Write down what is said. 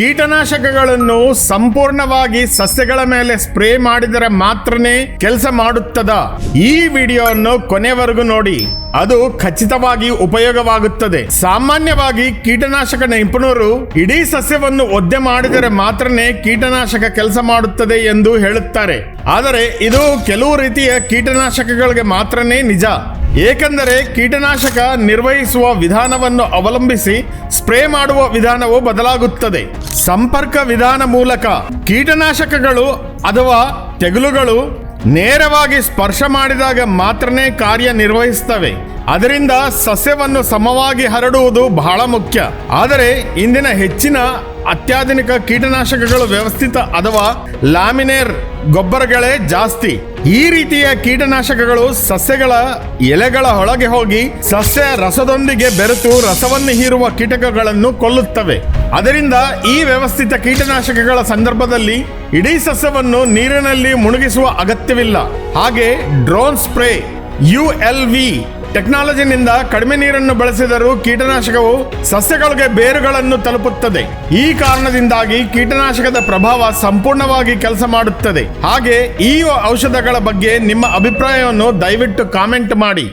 ಕೀಟನಾಶಕಗಳನ್ನು ಸಂಪೂರ್ಣವಾಗಿ ಸಸ್ಯಗಳ ಮೇಲೆ ಸ್ಪ್ರೇ ಮಾಡಿದರೆ ಮಾತ್ರನೇ ಕೆಲಸ ಮಾಡುತ್ತದ? ಈ ವಿಡಿಯೋವನ್ನು ಕೊನೆವರೆಗೂ ನೋಡಿ. ಅದು ಖಚಿತವಾಗಿ ಉಪಯೋಗವಾಗುತ್ತದೆ. ಸಾಮಾನ್ಯವಾಗಿ ಕೀಟನಾಶಕ ನಿಪುಣರು ಇಡೀ ಸಸ್ಯವನ್ನು ಒದ್ದೆ ಮಾಡಿದರೆ ಮಾತ್ರನೇ ಕೀಟನಾಶಕ ಕೆಲಸ ಮಾಡುತ್ತದೆ ಎಂದು ಹೇಳುತ್ತಾರೆ. ಆದರೆ ಇದು ಕೆಲವು ರೀತಿಯ ಕೀಟನಾಶಕಗಳಿಗೆ ಮಾತ್ರನೇ ನಿಜ. ಏಕೆಂದರೆ ಕೀಟನಾಶಕ ನಿರ್ವಹಿಸುವ ವಿಧಾನವನ್ನು ಅವಲಂಬಿಸಿ ಸ್ಪ್ರೇ ಮಾಡುವ ವಿಧಾನವು ಬದಲಾಗುತ್ತದೆ. ಸಂಪರ್ಕ ವಿಧಾನ ಮೂಲಕ ಕೀಟನಾಶಕಗಳು ಅಥವಾ ತೆಗಲುಗಳು ನೇರವಾಗಿ ಸ್ಪರ್ಶ ಮಾಡಿದಾಗ ಮಾತ್ರನೇ ಕಾರ್ಯನಿರ್ವಹಿಸುತ್ತವೆ. ಅದರಿಂದ ಸಸ್ಯವನ್ನು ಸಮವಾಗಿ ಹರಡುವುದು ಬಹಳ ಮುಖ್ಯ. ಆದರೆ ಇಂದಿನ ಹೆಚ್ಚಿನ ಅತ್ಯಾಧುನಿಕ ಕೀಟನಾಶಕಗಳು ವ್ಯವಸ್ಥಿತ ಅಥವಾ ಲ್ಯಾಮಿನೇರ್ ಗೊಬ್ಬರಗಳೇ ಜಾಸ್ತಿ. ಈ ರೀತಿಯ ಕೀಟನಾಶಕಗಳು ಸಸ್ಯಗಳ ಎಲೆಗಳ ಒಳಗೆ ಹೋಗಿ ಸಸ್ಯ ರಸದೊಂದಿಗೆ ಬೆರೆತು ರಸವನ್ನು ಹೀರುವ ಕೀಟಕಗಳನ್ನು ಕೊಲ್ಲುತ್ತವೆ. ಅದರಿಂದ ಈ ವ್ಯವಸ್ಥಿತ ಕೀಟನಾಶಕಗಳ ಸಂದರ್ಭದಲ್ಲಿ ಇಡೀ ಸಸ್ಯವನ್ನು ನೀರಿನಲ್ಲಿ ಮುಳುಗಿಸುವ ಅಗತ್ಯವಿಲ್ಲ. ಹಾಗೆ drone spray, U L V ಟೆಕ್ನಾಲಜಿನಿಂದ ಕಡಿಮೆ ನೀರನ್ನು ಬಳಸಿದರೂ ಕೀಟನಾಶಕವು ಸಸ್ಯಗಳಿಗೆ ಬೇರುಗಳನ್ನು ತಲುಪುತ್ತದೆ. ಈ ಕಾರಣದಿಂದಾಗಿ ಕೀಟನಾಶಕದ ಪ್ರಭಾವ ಸಂಪೂರ್ಣವಾಗಿ ಕೆಲಸ ಮಾಡುತ್ತದೆ. ಹಾಗೆ ಈ ಔಷಧಗಳ ಬಗ್ಗೆ ನಿಮ್ಮ ಅಭಿಪ್ರಾಯವನ್ನು ದಯವಿಟ್ಟು ಕಾಮೆಂಟ್ ಮಾಡಿ.